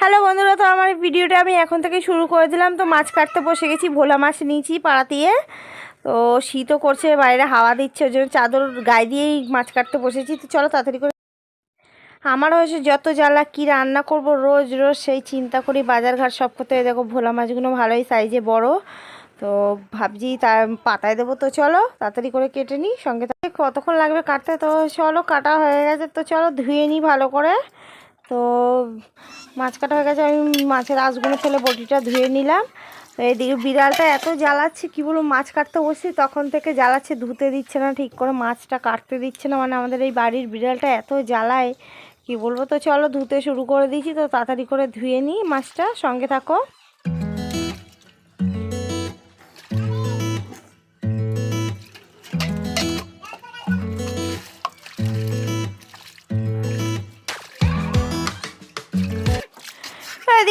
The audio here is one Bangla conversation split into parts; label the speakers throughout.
Speaker 1: হ্যালো বন্ধুরা, তো আমার ভিডিওটা আমি এখন থেকে শুরু করে দিলাম। তো মাছ কাটতে বসে গেছি, ভোলা মাছ নিয়েছি পাড়া দিয়ে। তো শীতও করছে, বাইরে হাওয়া দিচ্ছে, ওই জন্য চাদর গায়ে দিয়েই মাছ কাটতে বসেছি। তো চলো তাড়াতাড়ি করে আমার হয়েছে যত জ্বালা, কী রান্না করব রোজ রোজ সেই চিন্তা করি, বাজার ঘাট সব করতে দেখো ভোলা মাছগুলো ভালোই সাইজে বড়। তো ভাবছি তা পাতায় দেবো। তো চলো তাড়াতাড়ি করে কেটে নিই, সঙ্গে কতক্ষণ লাগবে কাটতে? তো চলো কাটা হয়ে গেছে। তো চলো ধুয়ে নিই ভালো করে। তো মাছ কাটা হয়ে গেছে, আমি মাছের আঁশগুলো ফেলে বটিটা ধুয়ে নিলাম। তো এদিকে বিড়ালটা এত জ্বালাচ্ছে, কী বলুন মাছ কাটতে বসছি তখন থেকে জ্বালাচ্ছে, ধুতে দিচ্ছে না, ঠিক করে মাছটা কাটতে দিচ্ছে না। মানে আমাদের এই বাড়ির বিড়ালটা এত জ্বালায়, কি বলব, তো চলো ধুতে শুরু করে দিয়েছি, তো তাড়াতাড়ি করে ধুয়ে নিই মাছটা, সঙ্গে থাকো।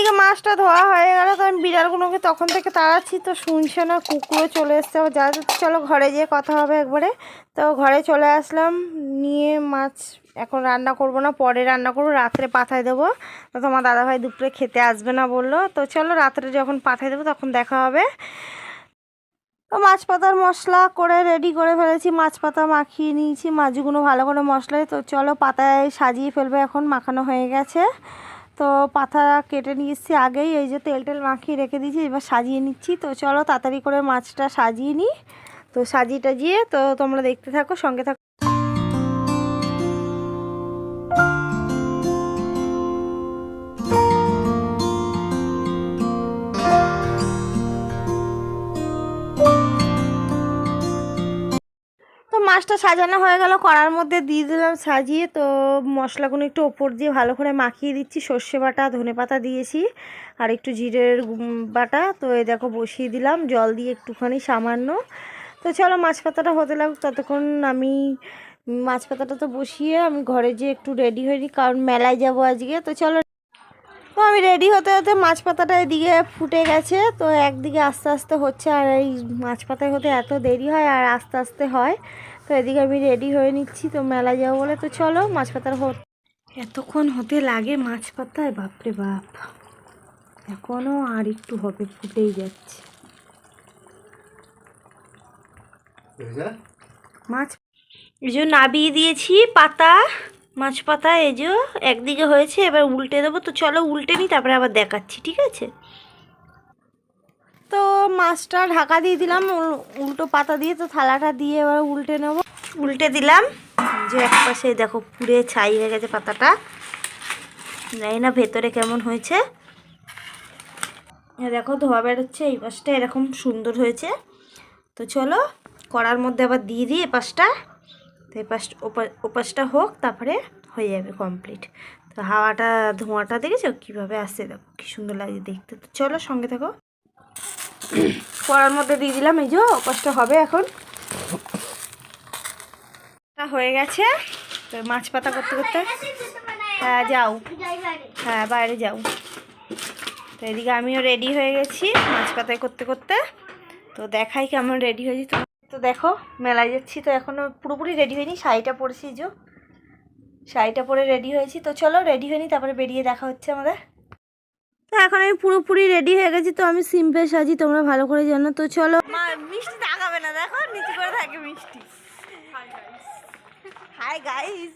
Speaker 1: এদিকে মাছটা ধোয়া হয়ে গেল, তো আমি বিড়ালগুলোকে তখন থেকে তাড়াচ্ছি। তো শুনছে না, কুকুরও চলে এসছে। যা চলো ঘরে যেয়ে কথা হবে একবারে। তো ঘরে চলে আসলাম, নিয়ে মাছ এখন রান্না করব না, পরে রান্না করব, রাত্রে পাঠায় দেবো। তো তোমার দাদাভাই দুপুরে খেতে আসবে না বলল। তো চলো রাত্রে যখন পাঠায় দেবো, তখন দেখা হবে। তো মাছ পাতার মশলা করে রেডি করে ফেলেছি, মাছ পাতা মাখিয়ে নিয়েছি, মাছগুলো ভালো করে মশলায়। তো চলো পাতায় সাজিয়ে ফেলবে এখন, মাখানো হয়ে গেছে। তো পাতা কেটে নিয়ে এসেছি আগেই, এই যে তেল টেল মাখিয়ে রেখে দিয়েছি, এবার সাজিয়ে নিচ্ছি। তো চলো তাড়াতাড়ি করে মাছটা সাজিয়ে নিই। তো সাজিয়ে টাজিয়ে তো তোমরা দেখতে থাকো, সঙ্গে থাকো। মাছটা সাজানো হয়ে গেল, কড়ার মধ্যে দিয়ে দিলাম সাজিয়ে। তো মশলাগুলো একটু ওপর দিয়ে ভালো করে মাখিয়ে দিচ্ছি। সর্ষে বাটা, ধনে পাতা দিয়েছি, আর একটু জিরের বাটা। তো এ দেখো বসিয়ে দিলাম, জল দিয়ে একটুখানি সামান্য। তো চলো মাছ পাতাটা হতে লাগুক, ততক্ষণ আমি মাছ পাতাটা তো বসিয়ে আমি ঘরে যেয়ে একটু রেডি হইনি কারণ মেলায় যাব আজকে। তো চলো, তো আমি রেডি হতে হতে মাছ পাতাটা এদিকে ফুটে গেছে। তো একদিকে আস্তে আস্তে হচ্ছে, আর এই মাছ পাতায় হতে এত দেরি হয়, আর আস্তে আস্তে হয়। তো এদিকে আমি রেডি হয়ে নিচ্ছি তো মেলায় যাব বলে। তো চলো মাছ পাতার হতে। এতক্ষণ হতে লাগে মাছ পাতায় বাপরে বাপ। এখনও আর একটু হবে ফুটেই যাচ্ছে। মাছ এই যে নাবিয়ে দিয়েছি পাতা মাছ পাতা এই যে একদিকে হয়েছে এবার উল্টে দেবো। তো চলো উল্টে নিই তারপরে আবার দেখাচ্ছি ঠিক আছে? তো মাছটা ঢাকা দিয়ে দিলাম উল্টো পাতা দিয়ে, তো থালাটা দিয়ে এবার উল্টে নেব। উল্টে দিলাম, যে এক পাশে দেখো পুড়ে ছাই হয়ে গেছে পাতাটা। জানি না ভেতরে কেমন হয়েছে। এ দেখো ধোয়া বেরোচ্ছে, এই পাশটা এরকম সুন্দর হয়েছে। তো চলো, কড়ার মধ্যে আবার দিয়ে দিই এ পাশটা। তো এই পাশ ওপা- ওপাশটা হোক, তারপরে হয়ে যাবে কমপ্লিট তো হাওয়াটা, ধোঁয়াটা দেখেছ? কীভাবে আসছে দেখো, কী সুন্দর লাগছে দেখতে। তো চলো সঙ্গে থাকো। কড়ার মধ্যে দিয়ে দিলাম, এই যে ওপাশটা হবে এখন। হয়ে গেছে। তো মাছ পাতা করতে করতে হ্যাঁ যাও। হ্যাঁ বাইরে যাও। তো এদিকে আমিও রেডি হয়ে গেছি মাছ পাতায় করতে করতে। তো দেখাই কেমন রেডি হয়েছি। তো দেখো, মেলায় যাচ্ছি, তো এখনও পুরোপুরি রেডি হয়নি। শাড়িটা পরেছি যে। শাড়িটা পরে রেডি হয়েছি। তো চলো রেডি হয়নি, তারপরে বেরিয়ে দেখা হচ্ছে আমাদের। তো এখন আমি পুরোপুরি রেডি হয়ে গেছি তো আমি সিম্পল সাজি তোমরা ভালো করে জানো তো চলো। মা মিষ্টি তাকাবে না দেখো নিচে করে থাকে মিষ্টি। হাই গাইস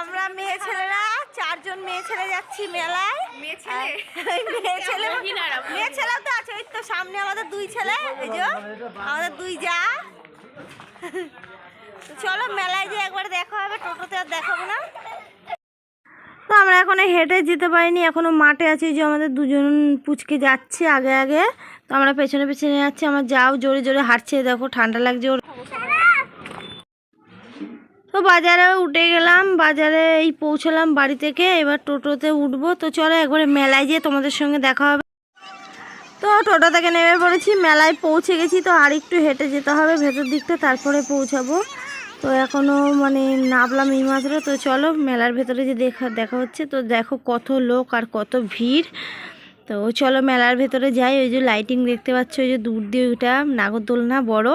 Speaker 1: আমরা মেয়ে ছেলেরা চারজন মেয়ে ছেলে যাচ্ছি মেলায়। মেয়ে ছেলে? মেয়ে ছেলে মেয়ে ছেলে তো আছে ওই তো সামনে আমাদের দুই ছেলে এই যে আমাদের দুই যা। চলো মেলায় যে একবার দেখা হবে টোটোতে আর দেখাবো না। তো আমরা এখনও হেঁটে যেতে পারিনি, এখনও মাঠে আছি যে আমাদের দুজন পুচকে যাচ্ছে আগে আগে। তো আমরা পেছনে পেছনে যাচ্ছি, আমার যাও, জোরে জোরে হাঁটছে, দেখো ঠান্ডা লাগছে ওর। তো বাজারে উঠে গেলাম, বাজারে এই পৌঁছলাম বাড়ি থেকে, এবার টোটোতে উঠবো। তো চলো একবারে মেলায় যেয়ে তোমাদের সঙ্গে দেখা হবে। তো টোটো থেকে নেমে পড়েছি, মেলায় পৌঁছে গেছি, তো আর একটু হেঁটে যেতে হবে, ভেতর দিকটা, তারপরে পৌঁছাবো। তো এখনও মানে নামলাম এই মাত্র তো চলো মেলার ভেতরে যে দেখা দেখা হচ্ছে, তো দেখো কত লোক আর কত ভিড়। তো চলো মেলার ভেতরে যাই, ওই যে লাইটিং দেখতে পাচ্ছ, ওই যে দূর দিয়ে ওইটা নাগরদোলনা বড়।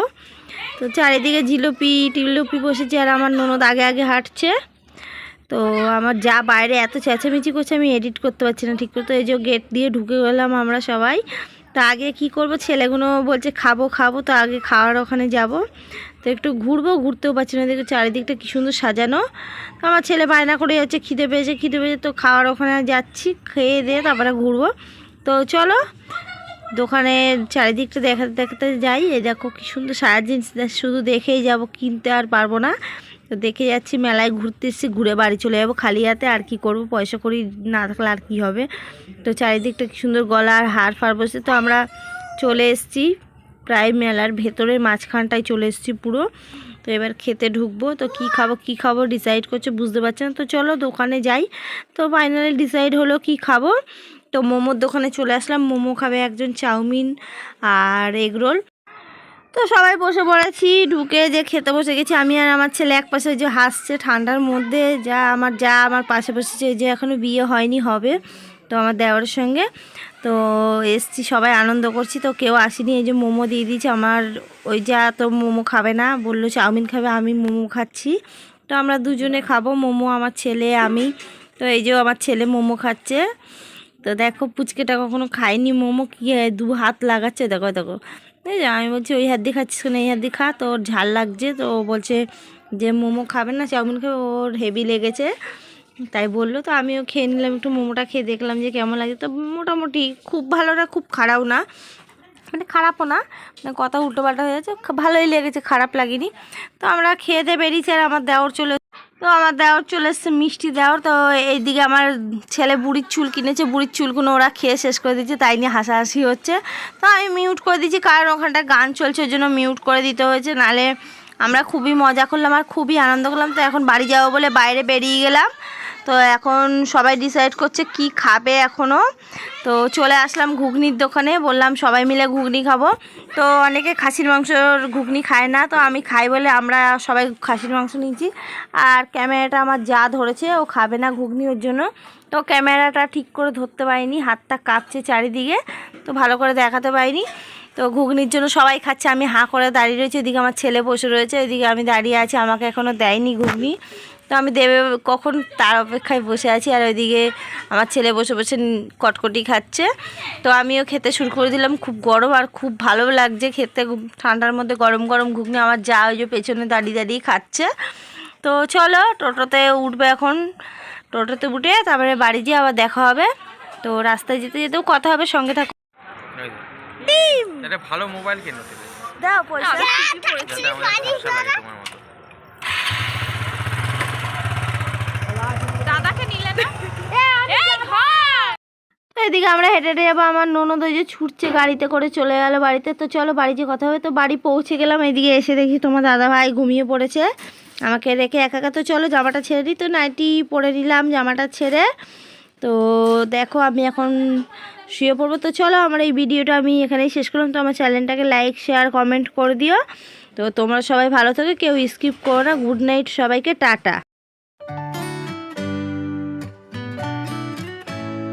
Speaker 1: তো চারিদিকে জিলিপি, টিলিপি বসেছে আর আমার ননদ আগে আগে হাঁটছে। তো আমার যা বাইরে এত চেঁচামেচি করছে, আমি এডিট করতে পারছি না ঠিক করে তো এই যে গেট দিয়ে ঢুকে গেলাম আমরা সবাই। তো আগে কি করব? ছেলেগুলো বলছে, খাব খাব। তো আগে খাওয়ার ওখানে যাব। তো একটু ঘুরবো, ঘুরতেও পারছি না দেখো চারিদিকটা কি সুন্দর সাজানো। তো আমার ছেলে বায়না করে যাচ্ছে, খিদে পেয়েছে খিদে পেয়েছে। তো খাওয়ার ওখানে যাচ্ছি, খেয়ে দিয়ে তারপরে ঘুরবো। তো চলো, দোকানে চারিদিকটা দেখাতে দেখাতে যাই। এই দেখো কি সুন্দর সারা জিনিস শুধু দেখেই যাব, কিনতে আর পারব না। তো দেখে যাচ্ছি মেলায় ঘুরতে এসেছি ঘুরে বাড়ি চলে যাব খালি হাতে, আর কি করব, পয়সা করি না থাকলে আর কি হবে? তো চারিদিকটা কি সুন্দর গলা আর হার ফার বসে, তো আমরা চলে এসেছি প্রায় মেলার ভেতরের মাঝখানটায় চলে এসেছি পুরো। তো এবার খেতে ঢুকবো, তো কি খাব কি খাব ডিসাইড করছে, বুঝতে পারছি না। তো চলো দোকানে যাই, তো ফাইনালি ডিসাইড হলো কি খাব। তো মোমোর দোকানে চলে আসলাম, মোমো খাবে একজন চাউমিন আর এগরোল তো সবাই বসে পড়েছি, ঢুকে যে খেতে বসে গেছি। আমি আর আমার ছেলে এক পাশে যে হাসছে ঠান্ডার মধ্যে, যা আমার যা আমার পাশে বসেছে, যে এখনও বিয়ে হয়নি, হবে। তো আমার দেওয়ার সঙ্গে। তো এসছি, সবাই আনন্দ করছি। তো কেউ আসেনি, এই যে মোমো দিয়ে দিয়েছে। আমার ওই যা তো মোমো খাবে না, বলল চাউমিন খাবে, আমি মোমো খাচ্ছি। তো আমরা দুজনে খাব, মোমো, আমার ছেলে, আমি। তো এই যে আমার ছেলে মোমো খাচ্ছে। তো দেখো, পুচকেটা কখনো খায়নি, মোমো কি দু হাত লাগাচ্ছে? দেখো দেখো। যে আমি বলছি, ওই হাত দিয়ে খাচ্ছিস কেন? এই হাত দিয়ে খা তো ওর ঝাল লাগছে। তো ও বলছে যে, মোমো খাবে না, চাউমিন খাবে। ওর হেভি লেগেছে। তাই বলল। তো আমিও খেয়ে নিলাম, একটু মোমোটা খেয়ে দেখলাম যে কেমন লাগে। তো মোটামুটি খুব ভালো না, খুব খারাপ না। মানে খারাপও না মানে কথা উল্টোপাল্টা হয়ে যাচ্ছে। ভালোই লেগেছে, খারাপ লাগেনি। তো আমরা খেয়ে দিয়ে বেরিয়েছি আর আমার দেওর চলে তো আমার দেওয়ার চলে এসছে, মিষ্টি দেওয়ার তো এইদিকে আমার ছেলে বুড়ির চুল কিনেছে, বুড়ির চুলগুলো ওরা খেয়ে শেষ করে দিচ্ছে, তাই নিয়ে হাসাহাসি হচ্ছে। তো আমি মিউট করে দিচ্ছি কারণ ওখানটা গান চলছে, ওই জন্য মিউট করে দিতে হয়েছে। নালে আমরা খুবই মজা করলাম আর খুবই আনন্দ করলাম। তো এখন বাড়ি যাব বলে বাইরে বেরিয়ে গেলাম। তো এখন সবাই ডিসাইড করছে কি খাবে এখনও তো চলে আসলাম ঘুগনির দোকানে, বললাম সবাই মিলে ঘুগনি খাব। তো অনেকে খাসির মাংসর ঘুগনি খায় না, তো আমি খাই বলে আমরা সবাই খাসির মাংস নিয়েছি। আর ক্যামেরাটা আমার যা ধরেছে, ও খাবে না ঘুগনি ওর জন্য। তো ক্যামেরাটা ঠিক করে ধরতে পারিনি, হাতটা কাঁপছে চারিদিকে, তো ভালো করে দেখাতে পারিনি। তো ঘুগনির জন্য সবাই খাচ্ছে, আমি হাঁ করে দাঁড়িয়ে রয়েছি, এদিকে আমার ছেলে বসে রয়েছে, এদিকে আমি দাঁড়িয়ে আছি, আমাকে এখনও দেয়নি ঘুগনি। তো আমি দেবে কখন তার অপেক্ষায় বসে আছি আর ওইদিকে আমার ছেলে বসে বসে কটকটি খাচ্ছে তো আমিও খেতে শুরু করে দিলাম খুব গরম আর খুব ভালো লাগছে খেতে খুব ঠান্ডার মধ্যে গরম গরম ঘুগনি আমার যা ওই যে পেছনে দাঁড়িয়ে দাঁড়িয়ে খাচ্ছে তো চলো টোটোতে উঠবে এখন টোটোতে উঠে তারপরে বাড়ি গিয়ে আবার দেখা হবে তো রাস্তায় যেতে যেতেও কথা হবে সঙ্গে থাকো
Speaker 2: ভালো মোবাইল কেন
Speaker 1: দাও পয়সা
Speaker 2: যাতে আমাদের ভরসা লাগে তোমার মতো
Speaker 3: দাদাকে নিলে না এই ধর
Speaker 1: তো এদিকে আমরা হেঁটে হেঁটে যাব, আমার ননদ ওই যে ছুটছে গাড়িতে করে চলে গেল বাড়িতে। তো চলো, বাড়ি যে কথা হবে, তো বাড়ি পৌঁছে গেলাম, এদিকে এসে দেখি তোমার দাদা ভাই ঘুমিয়ে পড়েছে। আমাকে রেখে একা একা, তো চলো জামাটা ছেড়ে দিই। তো নাইটি পরে নিলাম জামাটা ছেড়ে। তো দেখো, আমি এখন শুয়ে পড়ব। তো চলো, আমার এই ভিডিওটা আমি এখানেই শেষ করলাম। তো আমার চ্যানেলটাকে লাইক শেয়ার কমেন্ট করে দিও। তো তোমরা সবাই ভালো থাকো, কেউ স্কিপ করো না। গুড নাইট সবাইকে, টাটা।